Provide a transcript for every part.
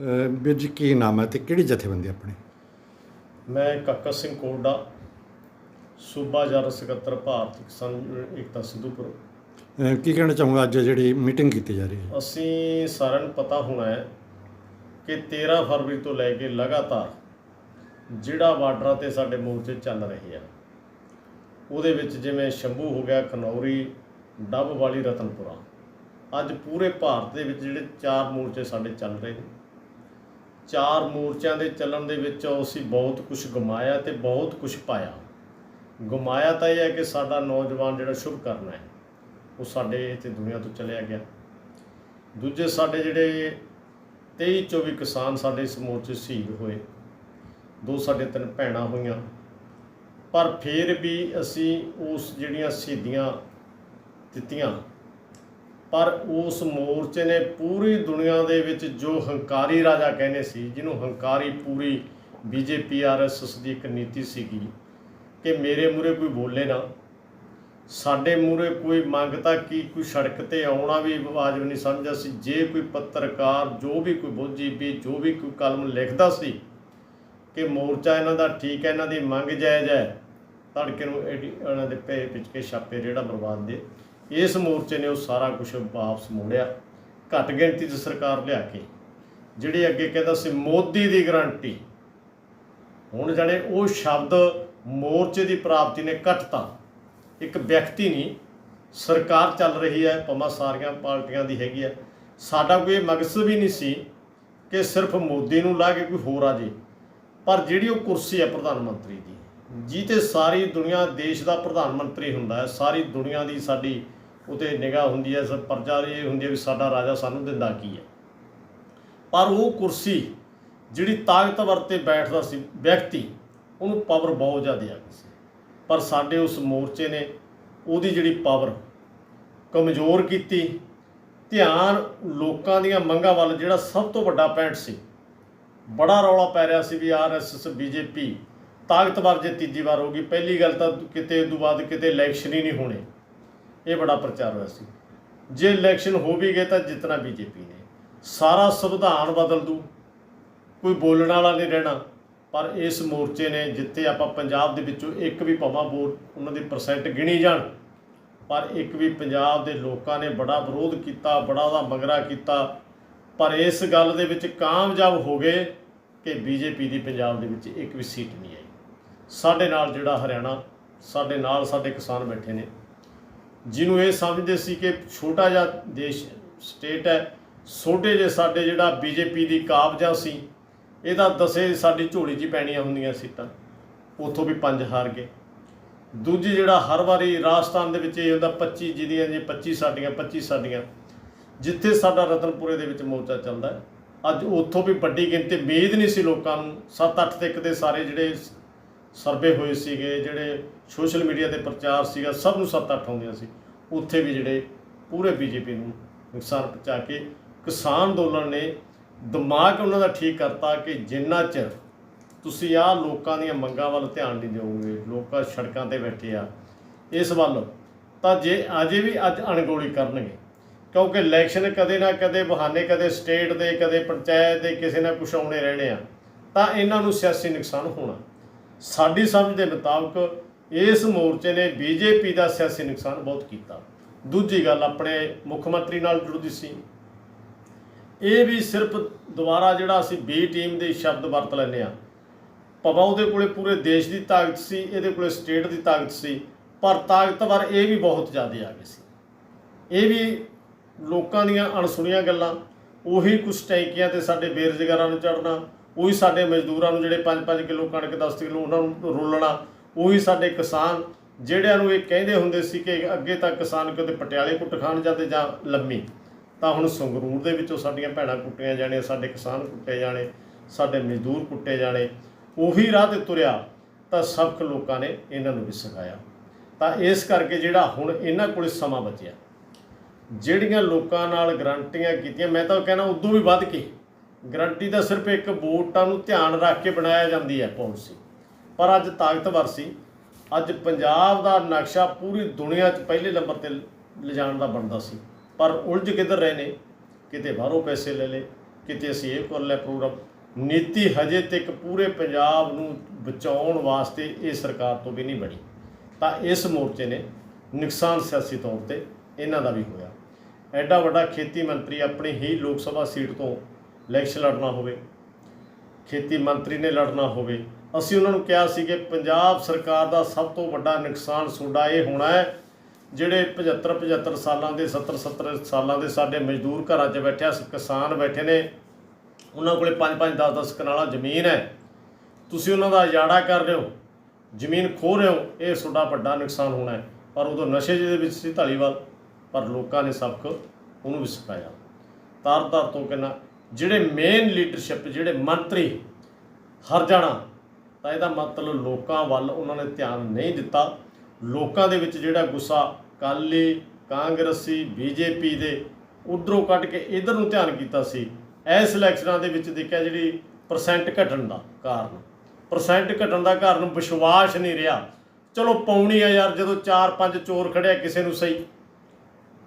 ਵੀਰ ਜੀ ਕੀ ਨਾਮ ਹੈ ਤੇ ਕਿਹੜੀ ਜਥੇਬੰਦੀ ਆਪਣੀ? ਮੈਂ ਕਾਕਾ ਸਿੰਘ ਕੋਡਾ ਸੂਬਾ ਜਰ ਸਕੱਤਰ ਭਾਰਤੀ ਕਿਸਾਨ ਏਕਤਾ ਸਿੱਧੂਪੁਰ। ਕੀ ਕਹਿਣਾ ਚਾਹੂੰਗਾ ਅੱਜ ਜਿਹੜੀ ਮੀਟਿੰਗ ਕੀਤੀ ਜਾ ਰਹੀ ਹੈ? ਅਸੀਂ ਸਾਰਿਆਂ ਨੂੰ ਪਤਾ ਹੋਣਾ ਹੈ ਕਿ 13 ਫਰਵਰੀ ਤੋਂ ਲੈ ਕੇ ਲਗਾਤਾਰ ਜਿਹੜਾ ਬਾਰਡਰਾਂ ਤੇ ਸਾਡੇ ਮੋਰਚੇ ਚੱਲ ਰਹੇ ਆ ਉਹਦੇ ਵਿੱਚ ਜਿਵੇਂ ਸ਼ੰਭੂ ਹੋ ਗਿਆ ਖਨੌਰੀ ਡੱਬ ਵਾਲੀ ਰਤਨਪੁਰਾ ਅੱਜ ਪੂਰੇ ਭਾਰਤ ਦੇ ਵਿੱਚ ਜਿਹੜੇ ਚਾਰ ਮੋਰਚੇ ਸਾਡੇ ਚੱਲ ਰਹੇ ਨੇ। ਚਾਰ ਮੋਰਚਿਆਂ ਦੇ ਚੱਲਣ ਦੇ ਵਿੱਚ ਅਸੀਂ ਬਹੁਤ ਕੁਝ ਗਮਾਇਆ ਤੇ ਬਹੁਤ ਕੁਝ ਪਾਇਆ। ਗਮਾਇਆ ਤਾਂ ਇਹ ਹੈ ਕਿ ਸਾਡਾ ਨੌਜਵਾਨ ਜਿਹੜਾ ਸ਼ੁਭ ਕਰਨਾ ਹੈ ਉਹ ਸਾਡੇ ਇੱਥੇ ਦੁਨੀਆ ਤੋਂ ਚਲਿਆ ਗਿਆ। ਦੂਜੇ ਸਾਡੇ ਜਿਹੜੇ 23 24 ਕਿਸਾਨ ਸਾਡੇ ਇਸ ਮੋਰਚੇ ਸ਼ਹੀਦ ਹੋਏ। ਦੋ ਸਾਡੇ ਤਿੰਨ ਭੈਣਾਂ ਹੋਈਆਂ। ਪਰ ਫਿਰ ਵੀ ਅਸੀਂ ਉਸ ਜਿਹੜੀਆਂ ਸ਼ਹੀਦੀਆਂ ਦਿੱਤੀਆਂ ਪਰ ਉਸ ਮੋਰਚੇ ਨੇ ਪੂਰੀ ਦੁਨੀਆ ਦੇ ਵਿੱਚ ਜੋ ਹੰਕਾਰੀ ਰਾਜਾ ਕਹਿੰਦੇ ਸੀ, ਜਿਹਨੂੰ ਹੰਕਾਰੀ ਪੂਰੀ ਬੀਜੇਪੀ ਆਰਐਸਐਸ ਦੀ ਇੱਕ ਨੀਤੀ ਸੀਗੀ ਕਿ ਮੇਰੇ ਮੂਰੇ ਕੋਈ ਬੋਲੇ ਨਾ, ਸਾਡੇ ਮੂਰੇ ਕੋਈ ਮੰਗਤਾ ਕੀ, ਕੋਈ ਸੜਕ ਤੇ ਆਉਣਾ ਵੀ ਵਾਜਬ ਨਹੀਂ ਸਮਝਦਾ ਸੀ, ਜੇ ਕੋਈ ਪੱਤਰਕਾਰ, ਜੋ ਵੀ ਕੋਈ ਬੋਝੀ ਵੀ, ਜੋ ਵੀ ਕੋਈ ਕਲਮ ਲਿਖਦਾ ਸੀ ਕਿ ਮੋਰਚਾ ਇਹਨਾਂ ਦਾ ਠੀਕ ਹੈ, ਇਹਨਾਂ ਦੀ ਮੰਗ ਜਾਇਜ਼ ਹੈ ਤੜਕੇ ਨੂੰ ਇਹਨਾਂ ਦੇ ਪੇ ਪਿੱਛ ਕੇ ਛਾਪੇ ਜਿਹੜਾ ਬਰਬਾਦ ਦੇ ਇਸ ਮੋਰਚੇ ਨੇ ਉਹ ਸਾਰਾ ਕੁਝ ਵਾਪਸ ਮੋੜਿਆ, ਘੱਟ ਗਿਣਤੀ 'ਚ ਸਰਕਾਰ ਲਿਆ ਕੇ, ਜਿਹੜੇ ਅੱਗੇ ਕਹਿੰਦਾ ਸੀ ਮੋਦੀ ਦੀ ਗਰੰਟੀ, ਹੁਣ ਜਾਣੇ ਉਹ ਸ਼ਬਦ ਮੋਰਚੇ ਦੀ ਪ੍ਰਾਪਤੀ ਨੇ ਕੱਟਤਾ। ਇੱਕ ਵਿਅਕਤੀ ਨਹੀਂ, ਸਰਕਾਰ ਚੱਲ ਰਹੀ ਹੈ ਪਮਾ ਸਾਰੀਆਂ ਪਾਰਟੀਆਂ ਦੀ ਹੈਗੀ ਹੈ। ਸਾਡਾ ਕੋਈ ਮਕਸਦ ਵੀ ਨਹੀਂ ਸੀ ਕਿ ਸਿਰਫ ਮੋਦੀ ਨੂੰ ਲਾ ਕੇ ਕੋਈ ਹੋਰ ਆ ਜੇ, ਪਰ ਜਿਹੜੀ ਉਹ ਕੁਰਸੀ ਹੈ ਪ੍ਰਧਾਨ ਮੰਤਰੀ ਦੀ ਜੀ ਤੇ ਸਾਰੀ ਦੁਨੀਆ, ਦੇਸ਼ ਦਾ ਪ੍ਰਧਾਨ ਮੰਤਰੀ ਹੁੰਦਾ ਹੈ, ਸਾਰੀ ਦੁਨੀਆ ਦੀ ਸਾਡੀ ਉਤੇ ਨਿਗਾਹ ਹੁੰਦੀ ਹੈ, ਸਭ ਪਰਚਾ ਇਹ ਹੁੰਦੀ ਹੈ ਵੀ ਸਾਡਾ ਰਾਜਾ ਸਾਨੂੰ ਦਿੰਦਾ ਕੀ ਹੈ। ਪਰ ਉਹ ਕੁਰਸੀ ਜਿਹੜੀ ਤਾਕਤਵਰ ਤੇ ਬੈਠਦਾ ਸੀ, ਵਿਅਕਤੀ, ਉਹਨੂੰ ਪਾਵਰ ਬਹੁਤ ਜ਼ਿਆਦਾ ਆ ਗਈ ਸੀ। ਪਰ ਸਾਡੇ ਉਸ ਮੋਰਚੇ ਨੇ ਉਹਦੀ ਜਿਹੜੀ ਪਾਵਰ ਕਮਜ਼ੋਰ ਕੀਤੀ। ਧਿਆਨ ਲੋਕਾਂ ਦੀਆਂ ਮੰਗਾਂ ਵੱਲ ਜਿਹੜਾ ਸਭ ਤੋਂ ਵੱਡਾ ਪੈਂਟ ਸੀ, ਬੜਾ ਰੌਲਾ ਪੈ ਰਿਹਾ ਸੀ ਵੀ ਆਰਐਸਐਸ ਬੀਜੇਪੀ ਤਾਕਤਵਰ ਜੇ ਤੀਜੀ ਵਾਰ ਹੋਗੀ ਪਹਿਲੀ ਗੱਲ ਤਾਂ ਕਿਤੇ ਤੋਂ ਬਾਅਦ ਕਿਤੇ ਇਲੈਕਸ਼ਨ ਹੀ ਨਹੀਂ ਹੋਣੇ। ਇਹ ਬੜਾ ਪ੍ਰਚਾਰ ਹੋਇਆ ਸੀ। ਜੇ ਇਲੈਕਸ਼ਨ ਹੋ ਵੀ ਗਏ ਤਾਂ ਜਿੱਤਣਾ ਬੀਜੇਪੀ ਨੇ। ਸਾਰਾ ਸੰਵਿਧਾਨ ਬਦਲ ਦੂ। ਕੋਈ ਬੋਲਣ ਵਾਲਾ ਨਹੀਂ ਰਹਿਣਾ। ਪਰ ਇਸ ਮੋਰਚੇ ਨੇ ਜਿੱਥੇ ਆਪਾਂ ਪੰਜਾਬ ਦੇ ਵਿੱਚੋਂ ਇੱਕ ਵੀ ਭਾਵਾਂ ਵੋਟ, ਉਹਨਾਂ ਦੀ ਪਰਸੈਂਟ ਗਿਣੀ ਜਾਣ। ਪਰ ਇੱਕ ਵੀ ਪੰਜਾਬ ਦੇ ਲੋਕਾਂ ਨੇ ਬੜਾ ਵਿਰੋਧ ਕੀਤਾ, ਬੜਾ ਉਹਦਾ ਮਗਰਾ ਕੀਤਾ। ਪਰ ਇਸ ਗੱਲ ਦੇ ਵਿੱਚ ਕਾਮਯਾਬ ਹੋ ਗਏ ਕਿ ਬੀਜੇਪੀ ਦੀ ਪੰਜਾਬ ਦੇ ਵਿੱਚ ਇੱਕ ਵੀ ਸੀਟ ਨਹੀਂ ਆਈ। ਸਾਡੇ ਨਾਲ ਜਿਹੜਾ ਹਰਿਆਣਾ, ਸਾਡੇ ਨਾਲ ਸਾਡੇ ਕਿਸਾਨ ਬੈਠੇ ਨੇ। ਜਿਹਨੂੰ ਇਹ ਸਮਝਦੇ ਸੀ ਕਿ ਛੋਟਾ ਜਿਹਾ ਦੇਸ਼ ਸਟੇਟ ਹੈ, ਛੋਟੇ ਜਿਹੇ ਸਾਡੇ ਜਿਹੜਾ ਬੀਜੇਪੀ ਦੀ ਕਾਬਜਾ ਸੀ ਇਹਦਾ ਦਸੇ ਸਾਡੀ ਝੋਲੀ 'ਚ ਹੀ ਪੈਣੀਆਂ ਹੁੰਦੀਆਂ ਸੀਟਾਂ, ਉੱਥੋਂ ਵੀ ਪੰਜ ਹਾਰ ਗਏ। ਦੂਜੀ ਜਿਹੜਾ ਹਰ ਵਾਰੀ ਰਾਜਸਥਾਨ ਦੇ ਵਿੱਚ ਇਹ ਹੁੰਦਾ 25 ਜਿਹਦੀਆਂ ਜੇ 25 ਸਾਡੀਆਂ 25 ਸਾਡੀਆਂ, ਜਿੱਥੇ ਸਾਡਾ ਰਤਨਪੁਰੇ ਦੇ ਵਿੱਚ ਮੋਰਚਾ ਚੱਲਦਾ ਅੱਜ ਉੱਥੋਂ ਵੀ ਵੱਡੀ ਗਿਣਤੀ, ਉਮੀਦ ਨਹੀਂ ਸੀ ਲੋਕਾਂ ਨੂੰ 7-8 ਤੱਕ ਦੇ ਸਾਰੇ ਜਿਹੜੇ ਸਰਵੇ ਹੋਏ ਸੀਗੇ, ਜਿਹੜੇ ਸੋਸ਼ਲ ਮੀਡੀਆ ਤੇ ਪ੍ਰਚਾਰ ਸੀਗਾ, ਸਭ ਨੂੰ 7-8 ਆਉਂਦੀਆਂ ਸੀ। ਉੱਥੇ ਵੀ ਜਿਹੜੇ ਪੂਰੇ ਬੀਜੇਪੀ ਨੂੰ ਨੁਕਸਾਨ ਪਹੁੰਚਾ ਕੇ ਕਿਸਾਨ ਅੰਦੋਲਨ ਨੇ ਦਿਮਾਗ ਉਹਨਾਂ ਦਾ ਠੀਕ ਕਰਤਾ ਕਿ ਜਿੰਨਾ ਚਿਰ ਤੁਸੀਂ ਆਹ ਲੋਕਾਂ ਦੀਆਂ ਮੰਗਾਂ ਵੱਲ ਧਿਆਨ ਨਹੀਂ ਦਿਓਗੇ, ਲੋਕਾਂ ਸੜਕਾਂ ਤੇ ਬੈਠੇ ਆ, ਇਸ ਵੱਲ, ਤਾਂ ਜੇ ਅਜੇ ਵੀ ਅੱਜ ਅਣਗੋਲੀ ਕਰਨਗੇ, ਕਿਉਂਕਿ ਇਲੈਕਸ਼ਨ ਕਦੇ ਨਾ ਕਦੇ ਬਹਾਨੇ ਕਦੇ ਸਟੇਟ ਦੇ, ਕਦੇ ਪੰਚਾਇਤ ਦੇ, ਕਿਸੇ ਨਾ ਕੁਛ ਆਉਣੇ ਰਹਿਣੇ ਆ, ਤਾਂ ਇਹਨਾਂ ਨੂੰ ਸਿਆਸੀ ਨੁਕਸਾਨ ਹੋਣਾ। ਸਾਡੀ ਸਮਝ ਦੇ ਮੁਤਾਬਕ ਇਸ ਮੋਰਚੇ ਨੇ ਬੀਜੇਪੀ ਦਾ ਸਿਆਸੀ ਨੁਕਸਾਨ ਬਹੁਤ ਕੀਤਾ। ਦੂਜੀ ਗੱਲ ਆਪਣੇ ਮੁੱਖ ਮੰਤਰੀ ਨਾਲ ਜੁੜਦੀ ਸੀ। ਇਹ ਵੀ ਸਿਰਫ ਦੁਬਾਰਾ ਜਿਹੜਾ ਅਸੀਂ ਬੀ ਟੀਮ ਦੇ ਸ਼ਬਦ ਵਰਤ ਲੈਂਦੇ ਆ ਪਵਾ ਉਹਦੇ ਕੋਲੇ ਪੂਰੇ ਦੇਸ਼ ਦੀ ਤਾਕਤ ਸੀ, ਇਹਦੇ ਕੋਲੇ ਸਟੇਟ ਦੀ ਤਾਕਤ ਸੀ, ਪਰ ਤਾਕਤਵਰ ਇਹ ਵੀ ਬਹੁਤ ਜ਼ਿਆਦਾ ਆ ਗਏ ਸੀ। ਇਹ ਵੀ ਲੋਕਾਂ ਦੀਆਂ ਅਣਸੁਣੀਆਂ ਗੱਲਾਂ, ਉਹੀ ਕੁਛ ਟੈਂਕੀਆਂ ਤੇ ਸਾਡੇ ਬੇਰੁਜ਼ਗਾਰਾਂ ਨੂੰ ਚੜਨਾ ਉਹੀ ਸਾਡੇ ਮਜ਼ਦੂਰਾਂ ਨੂੰ ਜਿਹੜੇ 5-5 ਕਿਲੋ ਕਣਕ 10 ਕਿਲੋ ਉਹਨਾਂ ਨੂੰ ਰੋਲਣਾ, ਉਹੀ ਸਾਡੇ ਕਿਸਾਨ, ਜਿਹੜਿਆਂ ਨੂੰ ਇਹ ਕਹਿੰਦੇ ਹੁੰਦੇ ਸੀ ਕਿ ਅੱਗੇ ਤਾਂ ਕਿਸਾਨ ਕਦੇ ਪਟਿਆਲੇ ਕੁੱਟ ਖਾਣ ਜਾਂਦੇ ਜਾਂ ਲੰਮੀ, ਤਾਂ ਹੁਣ ਸੰਗਰੂਰ ਦੇ ਵਿੱਚੋਂ ਸਾਡੀਆਂ ਭੈਣਾਂ ਕੁੱਟੀਆਂ ਜਾਣੀਆਂ ਸਾਡੇ ਕਿਸਾਨ ਕੁੱਟੇ ਜਾਣੇ, ਸਾਡੇ ਮਜ਼ਦੂਰ ਕੁੱਟੇ ਜਾਣੇ, ਉਹੀ ਰਾਹ ਤੇ ਤੁਰਿਆ, ਤਾਂ ਸਬਕ ਲੋਕਾਂ ਨੇ ਇਹਨਾਂ ਨੂੰ ਵੀ ਸਿਖਾਇਆ। ਤਾਂ ਇਸ ਕਰਕੇ ਜਿਹੜਾ ਹੁਣ ਇਹਨਾਂ ਕੋਲ ਸਮਾਂ ਬਚਿਆ। ਜਿਹੜੀਆਂ ਲੋਕਾਂ ਨਾਲ ਗਰੰਟੀਆਂ ਕੀਤੀਆਂ, ਮੈਂ ਤਾਂ ਕਹਿੰਦਾ ਉਦੋਂ ਵੀ ਵੱਧ ਕੇ। ਗਰੰਟੀ ਤਾਂ ਸਿਰਫ ਇੱਕ ਵੋਟਾਂ ਨੂੰ ਧਿਆਨ ਰੱਖ ਕੇ ਬਣਾਇਆ ਜਾਂਦੀ ਹੈ ਪਾਲਿਸੀ ਪਰ ਅੱਜ ਤਾਕਤਵਰ ਸੀ। ਅੱਜ ਪੰਜਾਬ ਦਾ ਨਕਸ਼ਾ ਪੂਰੀ ਦੁਨੀਆ 'ਚ ਪਹਿਲੇ ਨੰਬਰ ਤੇ ਲਿਜਾਣ ਦਾ ਬਣਦਾ ਸੀ। ਪਰ ਉਲਝ ਕਿੱਧਰ ਰਹੇ ਨੇ? ਕਿਤੇ ਬਾਹਰੋਂ ਪੈਸੇ ਲੈ ਲਏ, ਕਿਤੇ ਅਸੀਂ ਇਹ ਕਰ ਲਿਆ ਪ੍ਰੋਗਰਾਮ। ਨੀਤੀ ਹਜੇ ਤੱਕ ਪੂਰੇ ਪੰਜਾਬ ਨੂੰ ਬਚਾਉਣ ਵਾਸਤੇ ਇਹ ਸਰਕਾਰ ਤੋਂ ਵੀ ਨਹੀਂ ਬਣੀ। ਤਾਂ ਇਸ ਮੋਰਚੇ ਨੇ ਨੁਕਸਾਨ ਸਿਆਸੀ ਤੌਰ ਤੇ ਇਹਨਾਂ ਦਾ ਵੀ ਹੋਇਆ। ਐਡਾ ਵੱਡਾ ਖੇਤੀ ਮੰਤਰੀ ਆਪਣੀ ਹੀ ਲੋਕ ਸਭਾ ਸੀਟ ਤੋਂ ਇਲੈਕਸ਼ਨ ਲੜਨਾ ਹੋਵੇ, ਖੇਤੀ ਮੰਤਰੀ ਨੇ ਲੜਨਾ ਹੋਵੇ। ਅਸੀਂ ਉਹਨਾਂ ਨੂੰ ਕਿਹਾ ਸੀ ਕਿ ਪੰਜਾਬ ਸਰਕਾਰ ਦਾ ਸਭ ਤੋਂ ਵੱਡਾ ਨੁਕਸਾਨ ਤੁਹਾਡਾ ਇਹ ਹੋਣਾ ਹੈ, ਜਿਹੜੇ 75 75 ਸਾਲਾਂ ਦੇ 70 70 ਸਾਲਾਂ ਦੇ ਸਾਡੇ ਮਜ਼ਦੂਰ ਘਰਾਂ 'ਚ ਬੈਠਿਆ ਸ- ਕਿਸਾਨ ਬੈਠੇ ਨੇ, ਉਹਨਾਂ ਕੋਲੇ 5 5 10 10 ਕਨਾਲਾ ਜ਼ਮੀਨ ਹੈ। ਤੁਸੀਂ ਉਹਨਾਂ ਦਾ ਉਜਾੜਾ ਕਰ ਰਹੇ ਹੋ, ਜ਼ਮੀਨ ਖੋਹ ਰਹੇ ਹੋ, ਇਹ ਤੁਹਾਡਾ ਵੱਡਾ ਨੁਕਸਾਨ ਹੋਣਾ ਹੈ। ਪਰ ਉਦੋਂ ਨਸ਼ੇ ਜਿਹੇ ਦੇ ਵਿੱਚ ਸੀ ਢਾਲੀਵਾਲ ਪਰ ਲੋਕਾਂ ਨੇ ਸਬਕ ਉਹਨੂੰ ਵੀ ਸਿਖਾਇਆ। ਤਾਰ ਤਾਰ ਤੋਂ ਕਹਿੰਦਾ ਜਿਹੜੇ ਮੇਨ ਲੀਡਰਸ਼ਿਪ ਜਿਹੜੇ ਮੰਤਰੀ ਹਰ ਜਾਣਾ, ਤਾਂ ਇਹਦਾ ਮਤਲਬ ਲੋਕਾਂ ਵੱਲ ਉਹਨਾਂ ਨੇ ਧਿਆਨ ਨਹੀਂ ਦਿੱਤਾ। ਲੋਕਾਂ ਦੇ ਵਿੱਚ ਜਿਹੜਾ ਗੁੱਸਾ ਕਾਲੀ ਕਾਂਗਰਸੀ, ਬੀਜੇਪੀ ਦੇ ਉਧਰੋਂ ਕੱਢ ਕੇ ਇਧਰ ਨੂੰ ਧਿਆਨ ਕੀਤਾ ਸੀ, ਇਸ ਇਲੈਕਸ਼ਨਾਂ ਦੇ ਵਿੱਚ ਦੇਖਿਆ ਜਿਹੜੀ ਪਰਸੈਂਟ ਘਟਣ ਦਾ ਕਾਰਨ। ਪਰਸੈਂਟ ਘਟਣ ਦਾ ਕਾਰਨ ਵਿਸ਼ਵਾਸ ਨਹੀਂ ਰਿਹਾ। ਚਲੋ ਪਾਉਣੀ ਆ ਯਾਰ, ਜਦੋਂ 4-5 ਚੋਰ ਖੜਿਆ ਕਿਸੇ ਨੂੰ ਸਹੀ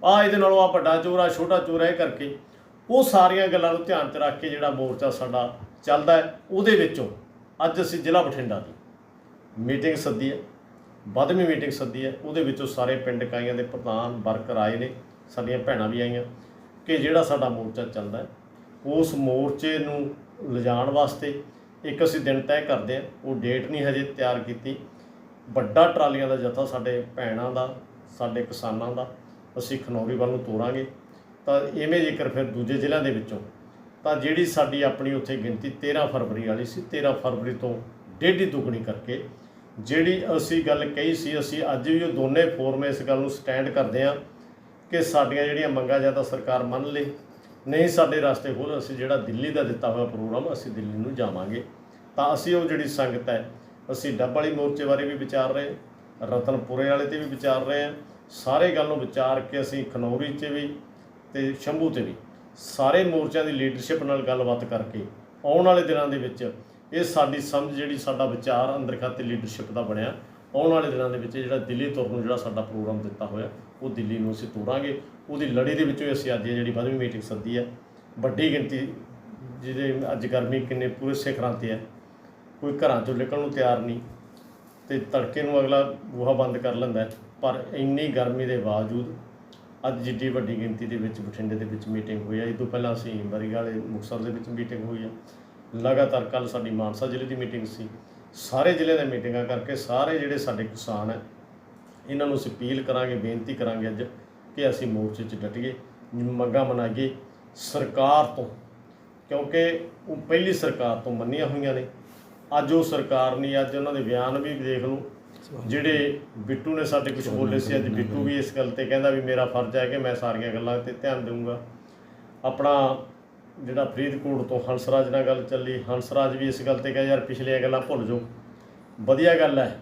ਆ ਇਹਦੇ ਨਾਲੋਂ ਆ ਵੱਡਾ ਚੋਰ ਆ ਛੋਟਾ ਚੋਰ ਹੈ ਇਹ ਕਰਕੇ। ਉਹ ਸਾਰੀਆਂ ਗੱਲਾਂ ਨੂੰ ਧਿਆਨ 'ਚ ਰੱਖ ਕੇ ਜਿਹੜਾ ਮੋਰਚਾ ਸਾਡਾ ਚੱਲਦਾ ਹੈ, ਉਹਦੇ ਵਿੱਚੋਂ ਅੱਜ ਅਸੀਂ ਜ਼ਿਲ੍ਹਾ ਬਠਿੰਡਾ ਦੀ ਮੀਟਿੰਗ ਸੱਦੀ ਹੈ ਵੱਧਵੀਂ ਮੀਟਿੰਗ ਸੱਦੀ ਹੈ, ਉਹਦੇ ਵਿੱਚੋਂ ਸਾਰੇ ਪਿੰਡ ਇਕਾਈਆਂ ਦੇ ਪ੍ਰਧਾਨ ਵਰਕਰ ਆਏ ਨੇ, ਸਾਡੀਆਂ ਭੈਣਾਂ ਵੀ ਆਈਆਂ, ਕਿ ਜਿਹੜਾ ਸਾਡਾ ਮੋਰਚਾ ਚੱਲਦਾ ਹੈ, ਉਸ ਮੋਰਚੇ ਨੂੰ ਲਿਜਾਣ ਵਾਸਤੇ ਇੱਕ ਅਸੀਂ ਦਿਨ ਤੈਅ ਕਰਦੇ ਹਾਂ, ਉਹ ਡੇਟ ਨਹੀਂ ਹਜੇ ਤਿਆਰ ਕੀਤੀ, ਵੱਡਾ ਟਰਾਲੀਆਂ ਦਾ ਜਥਾ ਸਾਡੇ ਭੈਣਾਂ ਦਾ, ਸਾਡੇ ਕਿਸਾਨਾਂ ਦਾ, ਅਸੀਂ ਖਨੌਰੀ ਵੱਲ ਨੂੰ ਤੋਰਾਂਗੇ ਤਾਂ ਇਵੇਂ ਜੇਕਰ ਫਿਰ ਦੂਜੇ ਜ਼ਿਲ੍ਹਿਆਂ ਦੇ ਵਿੱਚੋਂ ਤਾਂ ਜਿਹੜੀ ਸਾਡੀ ਆਪਣੀ ਉੱਥੇ ਗਿਣਤੀ 13 ਫਰਵਰੀ ਵਾਲੀ ਸੀ 13 ਫਰਵਰੀ ਤੋਂ ਡੇਢੀ ਦੁੱਗਣੀ ਕਰਕੇ ਜਿਹੜੀ ਅਸੀਂ ਗੱਲ ਕਹੀ ਸੀ ਅਸੀਂ ਅੱਜ ਵੀ ਉਹ ਦੋਨੇ ਫੋਰਮ ਇਸ ਗੱਲ ਨੂੰ ਸਟੈਂਡ ਕਰਦੇ ਹਾਂ ਕਿ ਸਾਡੀਆਂ ਜਿਹੜੀਆਂ ਮੰਗਾਂ ਜਾਂ ਤਾਂ ਸਰਕਾਰ ਮੰਨ ਲੇ ਨਹੀਂ ਸਾਡੇ ਰਸਤੇ ਖੋਲ ਅਸੀਂ ਜਿਹੜਾ ਦਿੱਲੀ ਦਾ ਦਿੱਤਾ ਹੋਇਆ ਪ੍ਰੋਗਰਾਮ ਅਸੀਂ ਦਿੱਲੀ ਨੂੰ ਜਾਵਾਂਗੇ। ਤਾਂ ਅਸੀਂ ਉਹ ਜਿਹੜੀ ਸੰਗਤ ਹੈ ਅਸੀਂ ਡੱਬ ਵਾਲੀ ਮੋਰਚੇ ਬਾਰੇ ਵੀ ਵਿਚਾਰ ਰਹੇ ਹਾਂ, ਰਤਨਪੁਰੇ ਵਾਲੇ ਤੇ ਵੀ ਵਿਚਾਰ ਰਹੇ ਹਾਂ ਸਾਰੇ ਗੱਲ ਨੂੰ ਵਿਚਾਰ ਕੇ ਅਸੀਂ ਖਨੌਰੀ 'ਚ ਵੀ ਤੇ ਸ਼ੰਭੂ ਤੇ ਵੀ। ਸਾਰੇ ਮੋਰਚਿਆਂ ਦੀ ਲੀਡਰਸ਼ਿਪ ਨਾਲ ਗੱਲਬਾਤ ਕਰਕੇ ਆਉਣ ਵਾਲੇ ਦਿਨਾਂ ਦੇ ਵਿੱਚ ਇਹ ਸਾਡੀ ਸਮਝ ਜਿਹੜੀ ਸਾਡਾ ਵਿਚਾਰ ਅੰਦਰ ਖਾਤੇ ਲੀਡਰਸ਼ਿਪ ਦਾ ਬਣਿਆ, ਆਉਣ ਵਾਲੇ ਦਿਨਾਂ ਦੇ ਵਿੱਚ ਜਿਹੜਾ ਦਿੱਲੀ ਤੁਰਨ ਨੂੰ ਜਿਹੜਾ ਸਾਡਾ ਪ੍ਰੋਗਰਾਮ ਦਿੱਤਾ ਹੋਇਆ, ਉਹ ਦਿੱਲੀ ਨੂੰ ਅਸੀਂ ਤੋੜਾਂਗੇ। ਉਹਦੀ ਲੜੀ ਦੇ ਵਿੱਚੋਂ ਹੀ ਅਸੀਂ ਅੱਜ ਇਹ ਜਿਹੜੀ ਵੱਧਵੀਂ ਮੀਟਿੰਗ ਸੱਦੀ ਹੈ, ਵੱਡੀ ਗਿਣਤੀ ਜਿਹਦੇ ਅੱਜ ਗਰਮੀ ਕਿੰਨੇ ਪੂਰੇ ਸਿਖਰਾਂ ਤੇ ਹੈ। ਕੋਈ ਘਰਾਂ ਚੋਂ ਨਿਕਲਣ ਨੂੰ ਤਿਆਰ ਨਹੀਂ ਤੇ ਤੜਕੇ ਨੂੰ ਅਗਲਾ ਬੂਹਾ ਬੰਦ ਕਰ ਲੈਂਦਾ ਪਰ ਇੰਨੀ ਗਰਮੀ ਦੇ ਬਾਵਜੂਦ ਅੱਜ ਜਿੱਡੀ ਵੱਡੀ ਗਿਣਤੀ ਦੇ ਵਿੱਚ ਬਠਿੰਡੇ ਦੇ ਵਿੱਚ ਮੀਟਿੰਗ ਹੋਈ ਹੈ ਇਹ ਤੋਂ ਪਹਿਲਾਂ ਅਸੀਂ ਬਰੀਗਾਲੇ ਮੁਕਤਸਰ ਦੇ ਵਿੱਚ ਮੀਟਿੰਗ ਹੋਈ ਹੈ ਲਗਾਤਾਰ ਕੱਲ ਸਾਡੀ ਮਾਨਸਾ ਜ਼ਿਲ੍ਹੇ ਦੀ ਮੀਟਿੰਗ ਸੀ। ਸਾਰੇ ਜ਼ਿਲ੍ਹੇ ਦੇ ਮੀਟਿੰਗਾਂ ਕਰਕੇ ਸਾਰੇ ਜਿਹੜੇ ਸਾਡੇ ਕਿਸਾਨ ਹੈ ਇਹਨਾਂ ਨੂੰ ਅਸੀਂ ਅਪੀਲ ਕਰਾਂਗੇ, ਬੇਨਤੀ ਕਰਾਂਗੇ ਅੱਜ ਕਿ ਅਸੀਂ ਮੋਰਚੇ 'ਚ ਡਟੀਏ, ਮੰਗਾਂ ਮਨਾਈਏ। ਸਰਕਾਰ ਤੋਂ, ਕਿਉਂਕਿ ਉਹ ਪਹਿਲੀ ਸਰਕਾਰ ਤੋਂ ਮੰਨੀਆਂ ਹੋਈਆਂ ਨੇ। ਅੱਜ ਉਹ ਸਰਕਾਰ ਨਹੀਂ, ਅੱਜ ਉਹਨਾਂ ਦੇ ਬਿਆਨ ਵੀ ਦੇਖ ਲਓ। ਜਿਹੜੇ ਬਿੱਟੂ ਨੇ ਸਾਡੇ ਕੁਝ ਬੋਲੇ ਸੀ ਅੱਜ ਬਿੱਟੂ ਵੀ ਇਸ ਗੱਲ ਤੇ ਕਹਿੰਦਾ ਵੀ ਮੇਰਾ ਫਰਜ਼ ਹੈ ਕਿ ਮੈਂ ਸਾਰੀਆਂ ਗੱਲਾਂ ਤੇ ਧਿਆਨ ਦੇਵਾਂਗਾ ਆਪਣਾ ਜਿਹੜਾ ਫਰੀਦਕੋਟ ਤੋਂ ਹੰਸਰਾਜ ਨਾਲ ਗੱਲ ਚੱਲੀ ਹੰਸਰਾਜ ਵੀ ਇਸ ਗੱਲ ਤੇ ਕਹਿੰਦਾ ਯਾਰ ਪਿਛਲੀਆਂ ਗੱਲਾਂ ਭੁੱਲ ਜਾਓ। ਵਧੀਆ ਗੱਲ ਹੈ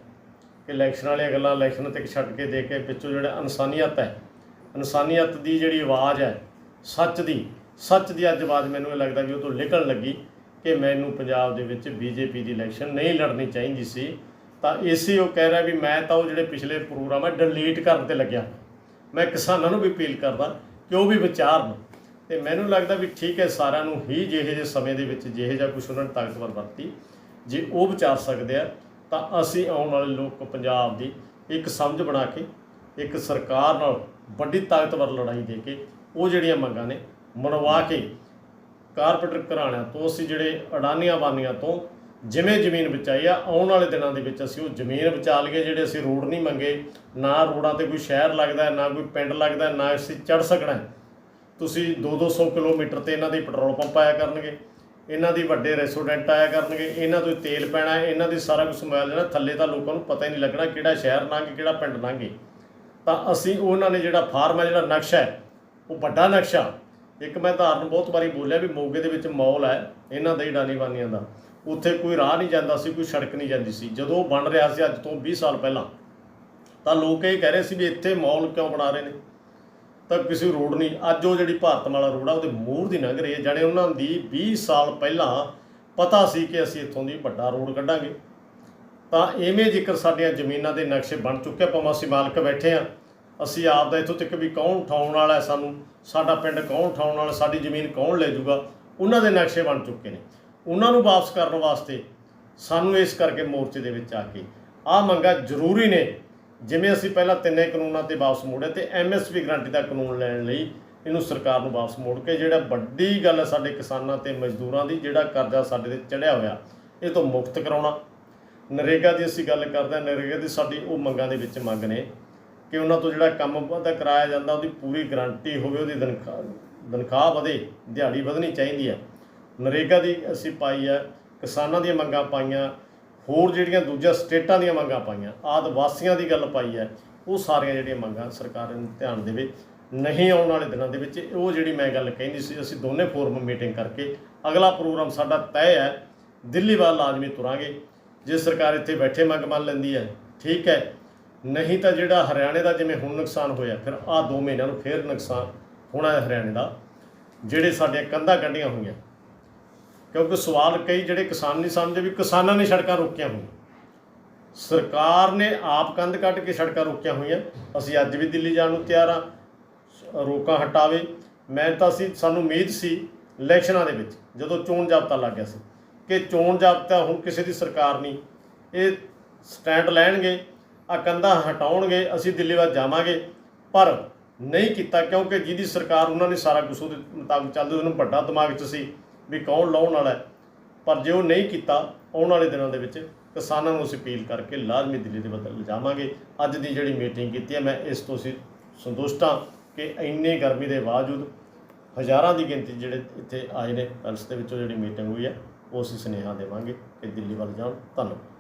ਕਿ ਇਲੈਕਸ਼ਨ ਵਾਲੀਆਂ ਗੱਲਾਂ ਇਲੈਕਸ਼ਨ ਤੱਕ ਛੱਡ ਕੇ ਦੇ ਕੇ ਪਿੱਛੋਂ ਜਿਹੜਾ ਇਨਸਾਨੀਅਤ ਹੈ ਇਨਸਾਨੀਅਤ ਦੀ ਜਿਹੜੀ ਆਵਾਜ਼ ਹੈ ਸੱਚ ਦੀ ਸੱਚ ਦੀ ਅੱਜ ਆਵਾਜ਼ ਮੈਨੂੰ ਇਹ ਲੱਗਦਾ ਵੀ ਉਹ ਤੋਂ ਨਿਕਲਣ ਲੱਗੀ ਕਿ ਮੈਨੂੰ ਪੰਜਾਬ ਦੇ ਵਿੱਚ ਬੀਜੇਪੀ ਦੀ ਇਲੈਕਸ਼ਨ ਨਹੀਂ ਲੜਨੀ ਚਾਹੀਦੀ ਸੀ। ਤਾਂ ਇਸੇ ਉਹ ਕਹਿ ਰਿਹਾ ਵੀ ਮੈਂ ਤਾਂ ਉਹ ਜਿਹੜੇ ਪਿਛਲੇ ਪ੍ਰੋਗਰਾਮ ਹੈ ਡਿਲੀਟ ਕਰਨ ਤੇ ਲੱਗਿਆ। ਮੈਂ ਕਿਸਾਨਾਂ ਨੂੰ ਵੀ ਅਪੀਲ ਕਰਦਾ ਕਿ ਉਹ ਵੀ ਵਿਚਾਰਨ ਤੇ ਮੈਨੂੰ ਲੱਗਦਾ ਵੀ ਠੀਕ ਹੈ, ਸਾਰਿਆਂ ਨੂੰ ਹੀ ਜਿਹੇ ਜਿਹੇ ਸਮੇਂ ਦੇ ਵਿੱਚ ਜਿਹੇ ਜਿਹਾ ਕੁਝ ਉਹਨਾਂ ਨੇ ਤਾਕਤਵਰ ਵਰਤੀ। ਜੇ ਉਹ ਵਿਚਾਰ ਸਕਦੇ ਆ, ਤਾਂ ਅਸੀਂ ਆਉਣ ਵਾਲੇ ਲੋਕ ਪੰਜਾਬ ਦੀ ਇੱਕ ਸਮਝ ਬਣਾ ਕੇ, ਇੱਕ ਸਰਕਾਰ ਨਾਲ ਵੱਡੀ ਤਾਕਤਵਰ ਲੜਾਈ ਦੇ ਕੇ, ਉਹ ਜਿਹੜੀਆਂ ਮੰਗਾਂ ਨੇ ਮਨਵਾ ਕੇ ਕਾਰਪੋਰੇਟ ਘਰਾਣਿਆਂ ਤੋਂ, ਅਸੀਂ ਜਿਹੜੇ ਅਡਾਨੀਆਂ ਬਾਨੀਆਂ ਤੋਂ ਜਿਵੇਂ ਜ਼ਮੀਨ ਬਚਾਈ ਆ, ਆਉਣ ਵਾਲੇ ਦਿਨਾਂ ਦੇ ਵਿੱਚ ਅਸੀਂ ਉਹ ਜ਼ਮੀਨ ਬਚਾ ਲਈਏ, ਜਿਹੜੇ ਅਸੀਂ ਰੋਡ ਨਹੀਂ ਮੰਗੇ, ਨਾ ਰੋਡਾਂ ਤੇ ਕੋਈ ਸ਼ਹਿਰ ਲੱਗਦਾ, ਨਾ ਕੋਈ ਪਿੰਡ ਲੱਗਦਾ, ਨਾ ਅਸੀਂ ਚੜ ਸਕਣਾ। ਹੈ। ਤੁਸੀਂ 2-200 ਕਿਲੋਮੀਟਰ ਤੇ ਇਹਨਾਂ ਦੇ ਪੈਟਰੋਲ ਪੰਪ ਆਇਆ ਕਰਨਗੇ, ਇਹਨਾਂ ਦੀ ਵੱਡੇ ਰੈਸਟੋਰੈਂਟ ਆਇਆ ਕਰਨਗੇ, ਇਹਨਾਂ ਤੋਂ ਤੇਲ ਪੈਣਾ, ਇਹਨਾਂ ਦੀ ਸਾਰਾ ਕੁਝ ਸਮੈਲ ਜਿਹੜਾ ਥੱਲੇ ਤਾਂ ਲੋਕਾਂ ਨੂੰ ਪਤਾ ਹੀ ਨਹੀਂ ਲੱਗਣਾ ਕਿਹੜਾ ਸ਼ਹਿਰ ਲੰਘ, ਕਿਹੜਾ ਪਿੰਡ ਲੰਘੇ ਤਾਂ ਅਸੀਂ ਉਹਨਾਂ ਨੇ ਜਿਹੜਾ ਫਾਰਮ ਹੈ ਜਿਹੜਾ ਨਕਸ਼ਾ ਹੈ, ਉਹ ਵੱਡਾ ਨਕਸ਼ਾ। ਇੱਕ ਮੈਂ ਧਾਰਨ ਬਹੁਤ ਵਾਰੀ ਬੋਲਿਆ ਵੀ ਮੋਗੇ ਦੇ ਵਿੱਚ ਮੌਲ ਹੈ, ਇਹਨਾਂ ਦਾ ਹੀ ਡਾਨੀ ਬਾਨੀਆਂ ਦਾ। ਉੱਥੇ ਕੋਈ ਰਾਹ ਨਹੀਂ ਜਾਂਦਾ ਸੀ, ਕੋਈ ਸੜਕ ਨਹੀਂ ਜਾਂਦੀ ਸੀ। ਜਦੋਂ ਉਹ ਬਣ ਰਿਹਾ ਸੀ, ਅੱਜ ਤੋਂ 20 ਸਾਲ ਪਹਿਲਾਂ, ਤਾਂ ਲੋਕ ਇਹ ਕਹਿ ਰਹੇ ਸੀ ਵੀ ਇੱਥੇ ਮੌਲ ਕਿਉਂ ਬਣਾ ਰਹੇ ਨੇ? ਤਾਂ ਕਿਸੇ ਰੋਡ ਨਹੀਂ। ਅੱਜ ਉਹ ਜਿਹੜੀ ਭਾਰਤਮਾਲਾ ਰੋਡ ਆ, ਉਹਦੇ ਮੂਹਰ ਦੀ ਲੰਘ ਰਹੀ ਹੈ। ਜਾਣੇ ਉਹਨਾਂ ਦੀ 20 ਸਾਲ ਪਹਿਲਾਂ ਪਤਾ ਸੀ ਕਿ ਅਸੀਂ ਇੱਥੋਂ ਦੀ ਵੱਡਾ ਰੋਡ ਕੱਢਾਂਗੇ। ਤਾਂ ਐਵੇਂ ਜੇਕਰ ਸਾਡੀਆਂ ਜ਼ਮੀਨਾਂ ਦੇ ਨਕਸ਼ੇ ਬਣ ਚੁੱਕੇ ਭਾਵੇਂ ਅਸੀਂ ਮਾਲਕ ਬੈਠੇ ਆ, ਅਸੀਂ ਆਪ ਦਾ ਇੱਥੋਂ ਤੱਕ ਵੀ ਕੌਣ ਉਠਾਉਣ ਵਾਲਾ ਸਾਨੂੰ? ਸਾਡਾ ਪਿੰਡ ਕੌਣ ਉਠਾਉਣ ਵਾਲਾ ਸਾਡੀ ਜ਼ਮੀਨ ਕੌਣ ਲੈ ਜਾਊਗਾ? ਉਹਨਾਂ ਦੇ ਨਕਸ਼ੇ ਬਣ ਚੁੱਕੇ ਨੇ। ਉਹਨਾਂ ਨੂੰ ਵਾਪਸ ਕਰਨ ਵਾਸਤੇ ਸਾਨੂੰ ਇਸ ਕਰਕੇ ਮੋਰਚੇ ਦੇ ਵਿੱਚ ਆ ਕੇ ਆਹ ਮੰਗਾਂ ਜ਼ਰੂਰੀ ਨੇ। ਜਿਵੇਂ ਅਸੀਂ ਪਹਿਲਾਂ ਤਿੰਨੇ ਕਾਨੂੰਨਾਂ ਤੇ ਵਾਪਸ ਮੋੜੇ ਤੇ ਐਮਐਸਪੀ ਗਰੰਟੀ ਦਾ ਕਾਨੂੰਨ ਲੈਣ ਲਈ ਇਹਨੂੰ ਸਰਕਾਰ ਨੂੰ ਵਾਪਸ ਮੋੜ ਕੇ ਜਿਹੜਾ ਵੱਡੀ ਗੱਲ ਹੈ ਸਾਡੇ ਕਿਸਾਨਾਂ ਤੇ ਮਜ਼ਦੂਰਾਂ ਦੀ, ਜਿਹੜਾ ਕਰਜ਼ਾ ਸਾਡੇ ਤੇ ਚੜਿਆ ਹੋਇਆ, ਇਹ ਤੋਂ ਮੁਕਤ ਕਰਾਉਣਾ। ਨਰੇਗਾ ਦੀ ਅਸੀਂ ਗੱਲ ਕਰਦੇ ਹਾਂ, ਨਰੇਗਾ ਦੀ ਸਾਡੀ ਉਹ ਮੰਗਾਂ ਦੇ ਵਿੱਚ ਮੰਗ ਨੇ ਕਿ ਉਹਨਾਂ ਤੋਂ ਜਿਹੜਾ ਕੰਮ ਵਧਾ ਕਰਾਇਆ ਜਾਂਦਾ ਉਹਦੀ ਪੂਰੀ ਗਰੰਟੀ ਹੋਵੇ, ਉਹਦੀ ਤਨਖਾਹ ਤਨਖਾਹ ਵਧੇ, ਦਿਹਾੜੀ ਵਧਣੀ ਚਾਹੀਦੀ ਹੈ ਨਰੇਗਾ ਦੀ ਅਸੀਂ ਪਾਈ ਹੈ, ਕਿਸਾਨਾਂ ਦੀਆਂ ਮੰਗਾਂ ਪਾਈਆਂ, ਹੋਰ ਜਿਹੜੀਆਂ ਦੂਜੀਆਂ ਸਟੇਟਾਂ ਦੀਆਂ ਮੰਗਾਂ ਪਾਈਆਂ, ਆਦ ਵਾਸੀਆਂ ਦੀ ਗੱਲ ਪਾਈ ਹੈ, ਉਹ ਸਾਰੀਆਂ ਜਿਹੜੀਆਂ ਮੰਗਾਂ ਸਰਕਾਰ ਨੂੰ ਧਿਆਨ ਦੇਵੇ, ਨਹੀਂ ਆਉਣ ਵਾਲੇ ਦਿਨਾਂ ਦੇ ਵਿੱਚ ਉਹ ਜਿਹੜੀ ਮੈਂ ਗੱਲ ਕਹਿੰਦੀ ਸੀ, ਅਸੀਂ ਦੋਨੇ ਫੋਰਮ ਮੀਟਿੰਗ ਕਰਕੇ ਅਗਲਾ ਪ੍ਰੋਗਰਾਮ ਸਾਡਾ ਤੈਅ ਹੈ, ਦਿੱਲੀ ਵੱਲ ਲਾਜ਼ਮੀ ਤੁਰਾਂਗੇ, ਜੇ ਸਰਕਾਰ ਇੱਥੇ ਬੈਠੇ ਮੰਗ ਮੰਨ ਲੈਂਦੀ ਹੈ, ਠੀਕ ਹੈ, ਨਹੀਂ ਤਾਂ ਜਿਹੜਾ ਹਰਿਆਣੇ ਦਾ ਜਿਵੇਂ ਹੁਣ ਨੁਕਸਾਨ ਹੋਇਆ, ਫਿਰ ਆਹ 2 ਮਹੀਨਿਆਂ ਨੂੰ ਫੇਰ ਨੁਕਸਾਨ ਹੋਣਾ ਹੈ ਹਰਿਆਣੇ ਦਾ, ਜਿਹੜੇ ਸਾਡੇ ਕੰਧਾਂ ਕੱਢੀਆਂ ਹੋਈਆਂ ਕਿਉਂਕਿ ਸਵਾਲ ਕਈ ਜਿਹੜੇ ਕਿਸਾਨ ਨਹੀਂ ਸਮਝਦੇ ਵੀ ਕਿਸਾਨਾਂ ਨੇ ਸੜਕਾਂ ਰੋਕੀਆਂ ਹੋਈਆਂ। ਸਰਕਾਰ ਨੇ ਆਪ ਕੰਧ ਕੱਢ ਕੇ ਸੜਕਾਂ ਰੋਕੀਆਂ ਹੋਈਆਂ। ਅਸੀਂ ਅੱਜ ਵੀ ਦਿੱਲੀ ਜਾਣ ਨੂੰ ਤਿਆਰ ਹਾਂ ਰੋਕਾਂ ਹਟਾਵੇ। ਮੈਂ ਤਾਂ ਸੀ, ਸਾਨੂੰ ਉਮੀਦ ਸੀ ਇਲੈਕਸ਼ਨਾਂ ਦੇ ਵਿੱਚ ਜਦੋਂ ਚੋਣ ਜਾਬਤਾ ਲੱਗ ਗਿਆ ਸੀ ਕਿ ਚੋਣ ਜਾਬਤਾ ਹੁਣ ਕਿਸੇ ਦੀ ਸਰਕਾਰ ਨਹੀਂ। ਇਹ ਸਟੈਂਡ ਲੈਣਗੇ ਆ ਕੰਧਾਂ ਹਟਾਉਣਗੇ, ਅਸੀਂ ਦਿੱਲੀ ਵੱਲ ਜਾਵਾਂਗੇ। ਪਰ ਨਹੀਂ ਕੀਤਾ ਕਿਉਂਕਿ ਜਿਹਦੀ ਸਰਕਾਰ ਉਹਨਾਂ ਨੇ ਸਾਰਾ ਕੁਝ ਉਹਦੇ ਮੁਤਾਬਕ ਚੱਲਦੇ, ਉਹਨੂੰ ਵੱਡਾ ਦਿਮਾਗ 'ਚ ਸੀ। ਵੀ ਕੌਣ ਲਾਉਣ ਵਾਲਾ ਪਰ ਜੇ ਉਹ ਨਹੀਂ ਕੀਤਾ ਆਉਣ ਵਾਲੇ ਦਿਨਾਂ ਦੇ ਵਿੱਚ, ਕਿਸਾਨਾਂ ਨੂੰ ਅਸੀਂ ਅਪੀਲ ਕਰਕੇ ਲਾਜ਼ਮੀ ਦਿੱਲੀ ਦੇ ਬਦਲ ਲਿਜਾਵਾਂਗੇ। ਅੱਜ ਦੀ ਜਿਹੜੀ ਮੀਟਿੰਗ ਕੀਤੀ ਹੈ, ਮੈਂ ਇਸ ਤੋਂ ਅਸੀਂ ਸੰਤੁਸ਼ਟ ਹਾਂ ਕਿ ਇੰਨੀ ਗਰਮੀ ਦੇ ਬਾਵਜੂਦ ਹਜ਼ਾਰਾਂ ਦੀ ਗਿਣਤੀ ਜਿਹੜੇ ਇੱਥੇ ਆਏ ਨੇ, ਪੈਲਸ ਦੇ ਵਿੱਚੋਂ ਜਿਹੜੀ ਮੀਟਿੰਗ ਹੋਈ ਹੈ, ਉਹ ਅਸੀਂ ਸੁਨੇਹਾ ਦੇਵਾਂਗੇ ਕਿ ਦਿੱਲੀ ਵੱਲ ਜਾਣ। ਧੰਨਵਾਦ।